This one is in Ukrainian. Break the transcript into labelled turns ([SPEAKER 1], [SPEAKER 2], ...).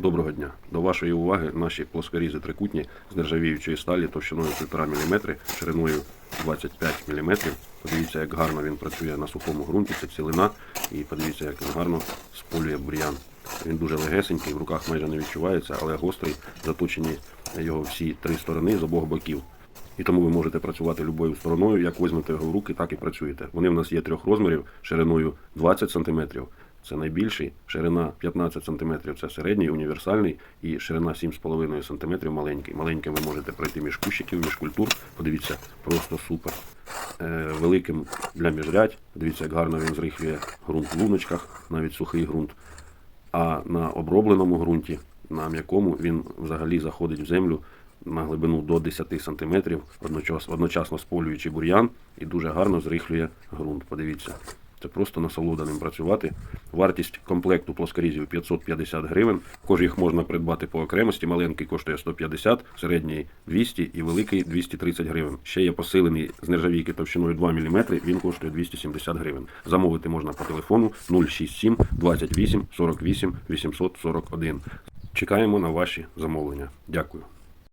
[SPEAKER 1] Доброго дня. До вашої уваги наші плоскорізи трикутні з нержавіючої сталі товщиною 1,5 мм, шириною 25 мм. Подивіться, як гарно він працює на сухому ґрунті, це цілина. І подивіться, як він гарно сполює бур'ян. Він дуже легесенький, в руках майже не відчувається, але гострий, заточені його всі три сторони з обох боків. І тому ви можете працювати любою стороною, як візьмете його в руки, так і працюєте. Вони в нас є трьох розмірів, шириною 20 см, це найбільший, ширина 15 см це середній, універсальний, і ширина 7,5 см маленький. Маленьким ви можете пройти між кущиків, між культур. Подивіться, просто супер. Е, великим для міжрядь. Подивіться, як гарно він зрихлює ґрунт в луночках, навіть сухий ґрунт. А на обробленому ґрунті, на м'якому, він взагалі заходить в землю на глибину до 10 см, одночасно, одночасно сполюючи бур'ян і дуже гарно зрихлює ґрунт. Подивіться. Це просто насолода ним працювати. Вартість комплекту плоскорізів 550 гривень. Кож їх можна придбати по окремості. Маленький коштує 150, середній 200 і великий 230 гривень. Ще є посилений з нержавійки товщиною 2 мм, він коштує 270 гривень. Замовити можна по телефону 067 28 48 841. Чекаємо на ваші замовлення. Дякую.